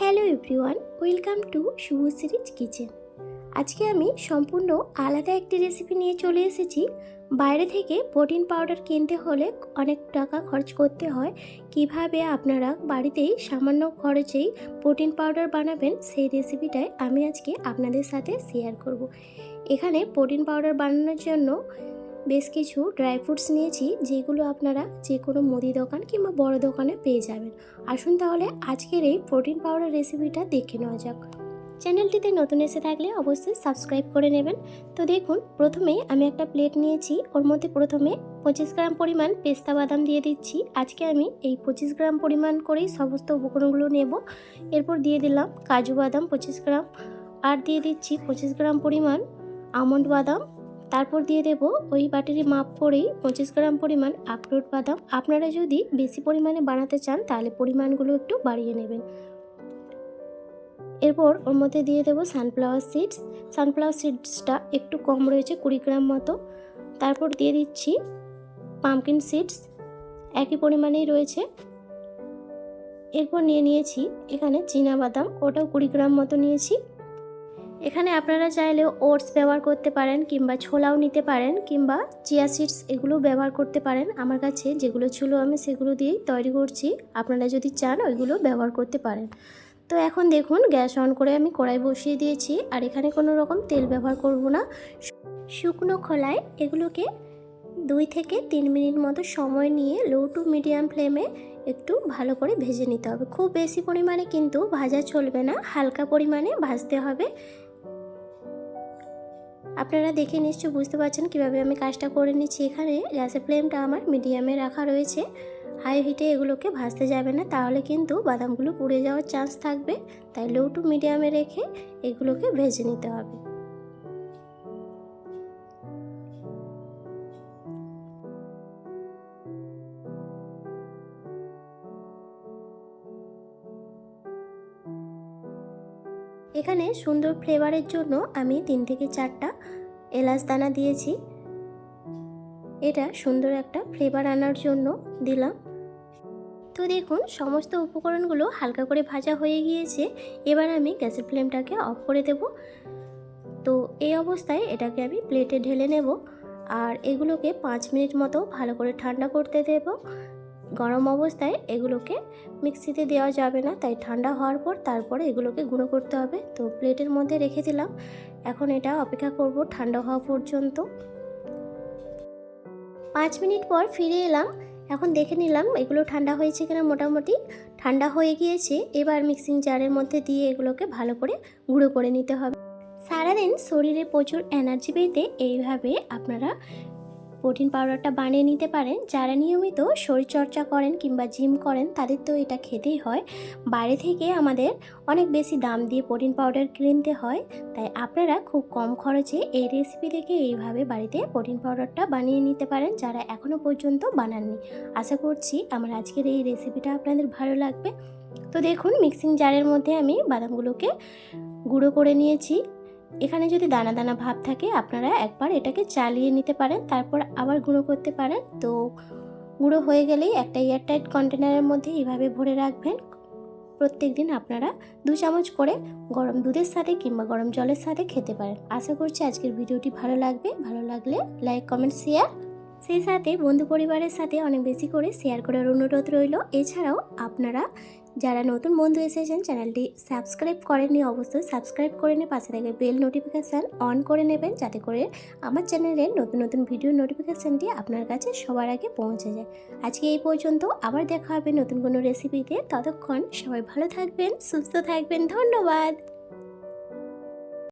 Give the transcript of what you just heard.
Hello everyone, welcome to Subhashree's kitchen. আজকে আমি সম্পূর্ণ আলাদা একটি রেসিপি নিয়ে চলে এসেছি। বাইরে থেকে প্রোটিন পাউডার কিনতে হলে অনেক টাকা খরচ করতে হয়। কীভাবে আপনারা বাড়িতেই সামান্য খরচেই প্রোটিন পাউডার বানাবেন সেই রেসিপিটাই আমি আজকে আপনাদের সাথে শেয়ার করব। এখানে প্রোটিন পাউডার বানানোর জন্য বেশ কিছু ড্রাই ফ্রুটস নিয়েছি, যেগুলো আপনারা যে কোনো মুদি দোকান কিংবা বড় দোকানে পেয়ে যাবেন। আসুন তাহলে আজকের এই প্রোটিন পাউডার রেসিপিটা দেখে নেওয়া যাক। চ্যানেলটিতে নতুন এসে থাকলে অবশ্যই সাবস্ক্রাইব করে নেবেন। তো দেখুন প্রথমেই আমি একটা প্লেট নিয়েছি, ওর মধ্যে প্রথমে পঁচিশ গ্রাম পরিমাণ পেস্তা বাদাম দিয়ে দিচ্ছি। আজকে আমি এই পঁচিশ গ্রাম পরিমাণ করেই সমস্ত উপকরণগুলো নেব। এরপর দিয়ে দিলাম কাজু বাদাম পঁচিশ গ্রাম। আর দিয়ে দিচ্ছি পঁচিশ গ্রাম পরিমাণ আমন্ড বাদাম। তারপর দিয়ে দেব ওই বাটির মাপ করেই পঁচিশ গ্রাম পরিমাণ আখরোট বাদাম। আপনারা যদি বেশি পরিমাণে বানাতে চান, তাহলে পরিমাণগুলো একটু বাড়িয়ে নেবেন। এরপর ওর মধ্যে দিয়ে দেবো সানফ্লাওয়ার সিডস সানফ্লাওয়ার সিডসটা একটু কম রয়েছে, কুড়ি গ্রাম মতো। তারপর দিয়ে দিচ্ছি পামকিন সিডস একই পরিমাণেই রয়েছে। এরপর নিয়ে নিয়েছি এখানে বাদাম, ওটাও কুড়ি গ্রাম মতো নিয়েছি। এখানে আপনারা চাইলে ওটস ব্যবহার করতে পারেন কিংবা ছোলাও নিতে পারেন কিংবা চিয়া সিডস এগুলো ব্যবহার করতে পারেন। আমার কাছে যেগুলো ছিল আমি সেগুলো দিয়েই তৈরি করছি। আপনারা যদি চান ওইগুলো ব্যবহার করতে পারেন। তো এখন দেখুন গ্যাস অন করে আমি কড়াই বসিয়ে দিয়েছি আর এখানে কোনো রকম তেল ব্যবহার করব না। শুকনো খোলায় এগুলোকে দুই থেকে তিন মিনিট মতো সময় নিয়ে লো টু মিডিয়াম ফ্লেমে একটু ভালো করে ভেজে নিতে হবে। খুব বেশি পরিমাণে কিন্তু ভাজা চলবে না, হালকা পরিমাণে ভাজতে হবে। আপনারা দেখে নিশ্চয় বুঝতে পারছেন কীভাবে আমি কাজটা করে নিচ্ছি এখানে। গ্যাসের ফ্লেমটা আমার মিডিয়ামে রাখা রয়েছে। হাই হিটে এগুলোকে ভাজতে যাবে না, তাহলে কিন্তু বাদামগুলো পুড়ে যাওয়ার চান্স থাকবে। তাই লো টু মিডিয়ামে রেখে এগুলোকে ভেজে নিতে হবে। এখানে সুন্দর ফ্লেভারের জন্য আমি তিন থেকে চারটা এলাচ দানা দিয়েছি। এটা সুন্দর একটা ফ্লেভার আনার জন্য দিলাম। তো দেখুন, সমস্ত উপকরণগুলো হালকা করে ভাজা হয়ে গিয়েছে। এবার আমি গ্যাসের ফ্লেমটাকে অফ করে দেব। তো এই অবস্থায় এটাকে আমি প্লেটে ঢেলে নেব। আর এগুলোকে পাঁচ মিনিট মতো ভালো করে ঠান্ডা করতে দেব। গরম অবস্থায় এগুলোকে মিক্সিতে দেওয়া যাবে না, তাই ঠান্ডা হওয়ার পর তারপরে এগুলোকে গুঁড়ো করতে হবে। তো প্লেটের মধ্যে রেখে দিলাম। এখন এটা অপেক্ষা করব ঠান্ডা হওয়া পর্যন্ত। পাঁচ মিনিট পর ফিরে এলাম। এখন দেখে নিলাম এগুলো ঠান্ডা হয়েছে কিনা মোটামুটি। ঠান্ডা হয়ে গিয়েছে, এবার মিক্সিং জারের মধ্যে দিয়ে এগুলোকে ভালো করে গুঁড়ো করে নিতে হবে। সারাদিন শরীরে প্রচুর এনার্জি পেতে এইভাবে আপনারা প্রোটিন পাউডারটা বানিয়ে নিতে পারেন। যারা নিয়মিত শরীরচর্চা করেন কিংবা জিম করেন, তাদের তো এটা খেতেই হয়। বাইরে থেকে আমাদের অনেক বেশি দাম দিয়ে প্রোটিন পাউডার কিনতে হয়। তাই আপনারা খুব কম খরচে এই রেসিপি থেকে এইভাবে বাড়িতে প্রোটিন পাউডারটা বানিয়ে নিতে পারেন, যারা এখনও পর্যন্ত বানাননি। আশা করছি আমার আজকের এই রেসিপিটা আপনাদের ভালো লাগবে। তো দেখুন মিক্সিং জারের মধ্যে আমি বাদামগুলোকে গুঁড়ো করে নিয়েছি। এখানে যদি দানা দানা ভাব থাকে, আপনারা একবার এটাকে চালিয়ে নিতে পারেন, তারপর আবার গুঁড়ো করতে পারেন। তো গুঁড়ো হয়ে গেলেই একটা এয়ারটাইট কন্টেনারের মধ্যে এইভাবে ভরে রাখবেন। প্রত্যেক দিন আপনারা দু চামচ করে গরম দুধের সাথে কিংবা গরম জলের সাথে খেতে পারেন। আশা করছি আজকের ভিডিওটি ভালো লাগবে। ভালো লাগলে লাইক, কমেন্ট শেয়ার সেই সাথে বন্ধু পরিবারের সাথে অনেক বেশি করে শেয়ার করার অনুরোধ রইল। এছাড়াও আপনারা যারা নতুন বন্ধু এসেছেন চ্যানেলটি সাবস্ক্রাইব করেননি, অবশ্যই সাবস্ক্রাইব করে নিয়ে পাশে থেকে বেল নোটিফিকেশান অন করে নেবেন, যাতে করে আমার চ্যানেলের নতুন নতুন ভিডিও নোটিফিকেশানটি আপনার কাছে সবার আগে পৌঁছে যায়। আজকে এই পর্যন্ত, আবার দেখা হবে নতুন কোনো রেসিপিতে ততক্ষণ সবাই ভালো থাকবেন, সুস্থ থাকবেন। ধন্যবাদ!